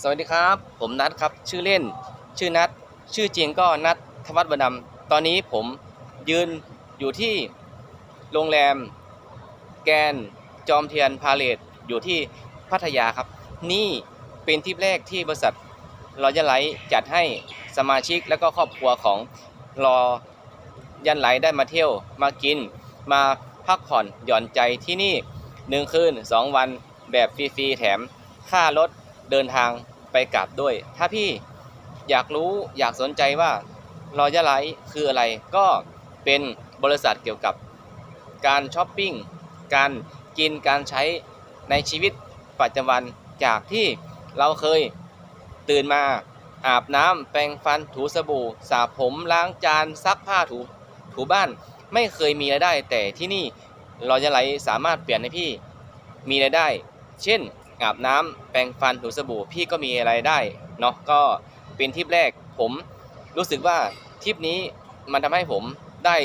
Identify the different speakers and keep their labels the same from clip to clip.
Speaker 1: สวัสดีครับ ผมนัทครับ ชื่อเล่น ชื่อนัท ชื่อจริงก็นัทธวัฒน์บดำตอนนี้ผมยืนอยู่ที่โรงแรม แกนจอมเทียนพาเลตอยู่ที่พัทยาครับ นี่เป็นทริปแรกที่บริษัทรอยันไลท์จัดให้สมาชิกและก็ครอบครัวของรอยันไลท์ได้มาเที่ยวมากิน มาพักผ่อนหย่อนใจที่นี่หนึ่งคืนสองวันแบบฟรีๆแถมค่ารถ เดินทางไปกลับด้วย ถ้าพี่อยากรู้อยากสนใจว่ารอยัลไลท์คืออะไรก็เป็นบริษัทเกี่ยวกับการช้อปปิ้งการกินการใช้ในชีวิตประจำวันจากที่เราเคยตื่นมาอาบน้ำแปรงฟันถูสบู่สระผมล้างจานซักผ้าถูถูบ้านไม่เคยมีรายได้ แต่ที่นี่รอยัลไลท์สามารถเปลี่ยนให้พี่มีรายได้ เช่น อาบน้ำแปรงฟันถูสบู่พี่ก็มีรายได้เนาะก็เป็นทริปแรกผมรู้สึกว่าทริปนี้มันทำให้ผมได้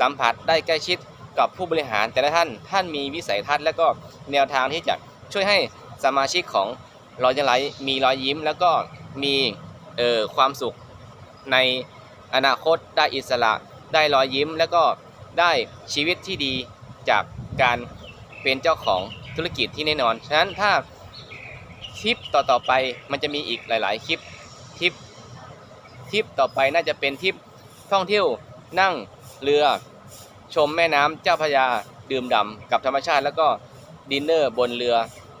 Speaker 1: สัมผัสได้ใกล้ชิดกับผู้บริหารแต่ละท่านท่านมีวิสัยทัศน์และก็แนวทางที่จะช่วยให้สมาชิกของรอยัลไลมีรอยยิ้ม แล้วก็มีเอ่อความสุขในอนาคตได้อิสระได้รอยยิ้ม แล้วก็ได้ชีวิตที่ดีจากการเป็นเจ้าของธุรกิจที่แน่นอน ฉะนั้นถ้า ทริปต่อๆไปมันจะมีอีกหลาย ๆ คลิปทริปทริปต่อไปน่าจะเป็นทริปท่องเที่ยวนั่งเรือชมแม่น้ำเจ้าพระยาดื่มด่ำกับธรรมชาติ แล้วก็ดินเนอร์บนเรือ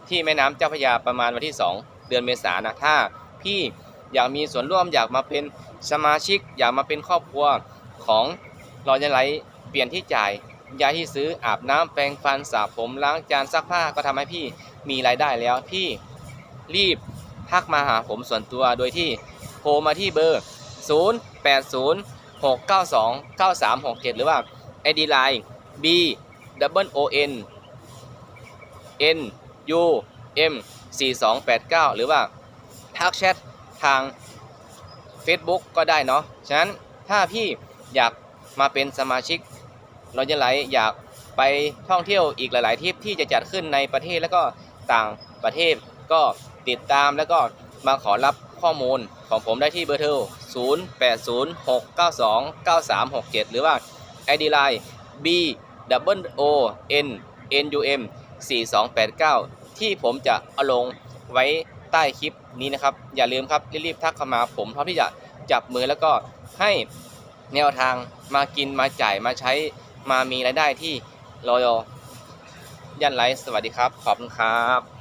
Speaker 1: ที่แม่น้ำเจ้าพระยาประมาณวันที่ 2 เดือนเมษายนนะถ้าพี่อยากมีส่วนร่วมอยากมาเป็นสมาชิก อยากมาเป็นครอบครัวของรอยันไลเปลี่ยนที่จ่ายยาที่ซื้ออาบน้ำแปรงฟันสระผมล้างจานซักผ้าก็ทำให้พี่มีรายได้แล้วพี่ รีบทักมาหาผมส่วนตัวโดยที่โทรมาที่เบอร์ 0 8 0 6 9 2 9 3 6 7 หรือว่า ID Line B double O N N U M 4 2 8 9 หรือว่าทักแชททาง Facebook ก็ได้เนาะ ฉะนั้นถ้าพี่อยากมาเป็นสมาชิกเราจะไหลอยากไปท่องเที่ยวอีกหลาย ๆทริปที่จะจัดขึ้นในประเทศและก็ต่างประเทศก็ ติดตามแล้วก็มาขอรับข้อมูลของผมได้ที่เบอร์โทร 0 8 0 6 9 2 9 3 6 7 หรือว่า ID Line B double O N N U M 4289 ที่ผมจะเอาลงไว้ใต้คลิปนี้นะครับ อย่าลืมครับรีบๆทักเข้ามาผมพร้อมที่จะจับมือแล้วก็ให้แนวทางมากินมาจ่ายมาใช้มามีรายได้ที่รอยยันไลฟ์สวัสดีครับ ขอบคุณครับ